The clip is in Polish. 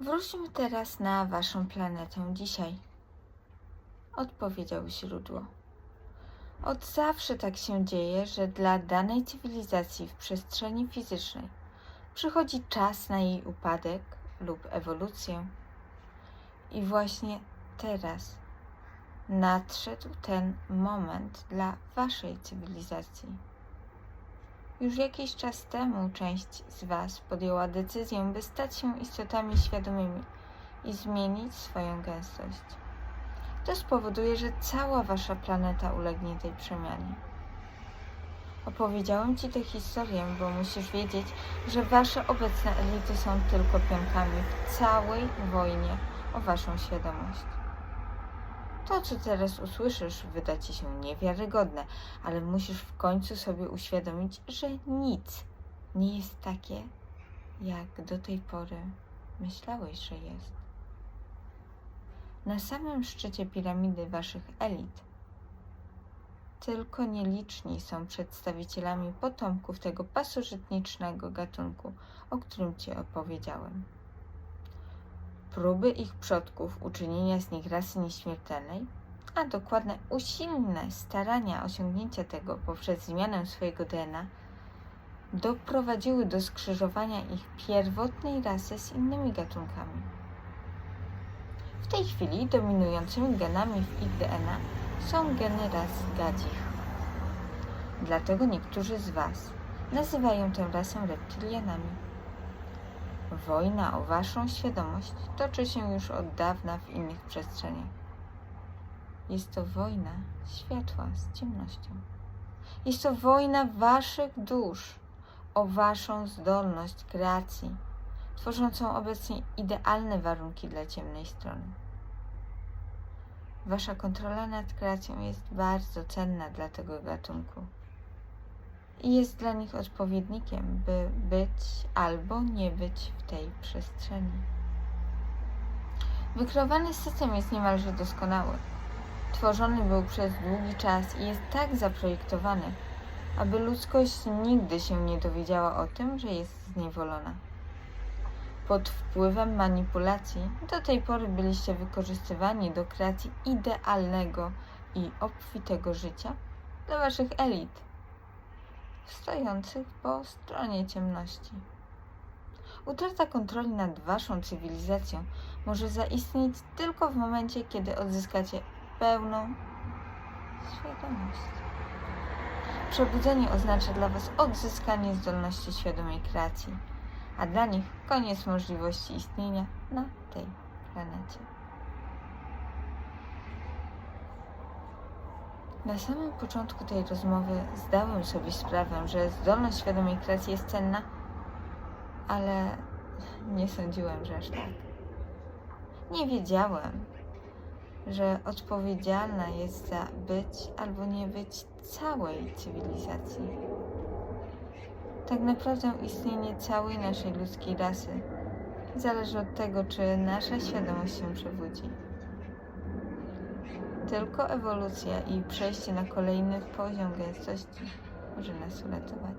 Wróćmy teraz na waszą planetę dzisiaj. Odpowiedział źródło. Od zawsze tak się dzieje, że dla danej cywilizacji w przestrzeni fizycznej przychodzi czas na jej upadek lub ewolucję. I właśnie teraz nadszedł ten moment dla waszej cywilizacji. Już jakiś czas temu część z Was podjęła decyzję, by stać się istotami świadomymi i zmienić swoją gęstość. To spowoduje, że cała Wasza planeta ulegnie tej przemianie. Opowiedziałem Ci tę historię, bo musisz wiedzieć, że Wasze obecne elity są tylko pionkami w całej wojnie o Waszą świadomość. To, co teraz usłyszysz, wyda ci się niewiarygodne, ale musisz w końcu sobie uświadomić, że nic nie jest takie, jak do tej pory myślałeś, że jest. Na samym szczycie piramidy waszych elit tylko nieliczni są przedstawicielami potomków tego pasożytnicznego gatunku, o którym ci opowiedziałem. Próby ich przodków uczynienia z nich rasy nieśmiertelnej, a dokładne usilne starania osiągnięcia tego poprzez zmianę swojego DNA doprowadziły do skrzyżowania ich pierwotnej rasy z innymi gatunkami. W tej chwili dominującymi genami w ich DNA są geny ras gadzich. Dlatego niektórzy z Was nazywają tę rasę reptilianami. Wojna o waszą świadomość toczy się już od dawna w innych przestrzeniach. Jest to wojna światła z ciemnością. Jest to wojna waszych dusz o waszą zdolność kreacji, tworzącą obecnie idealne warunki dla ciemnej strony. Wasza kontrola nad kreacją jest bardzo cenna dla tego gatunku i jest dla nich odpowiednikiem, by być albo nie być w tej przestrzeni. Wykreowany system jest niemalże doskonały. Tworzony był przez długi czas i jest tak zaprojektowany, aby ludzkość nigdy się nie dowiedziała o tym, że jest zniewolona. Pod wpływem manipulacji do tej pory byliście wykorzystywani do kreacji idealnego i obfitego życia dla waszych elit stojących po stronie ciemności. Utrata kontroli nad waszą cywilizacją może zaistnieć tylko w momencie, kiedy odzyskacie pełną świadomość. Przebudzenie oznacza dla was odzyskanie zdolności świadomej kreacji, a dla nich koniec możliwości istnienia na tej planecie. Na samym początku tej rozmowy zdałem sobie sprawę, że zdolność świadomej kreacji jest cenna, ale nie sądziłem, że aż tak. Nie wiedziałem, że odpowiedzialna jest za być albo nie być całej cywilizacji. Tak naprawdę istnienie całej naszej ludzkiej rasy zależy od tego, czy nasza świadomość się przebudzi. Tylko ewolucja i przejście na kolejny poziom gęstości może nas uratować.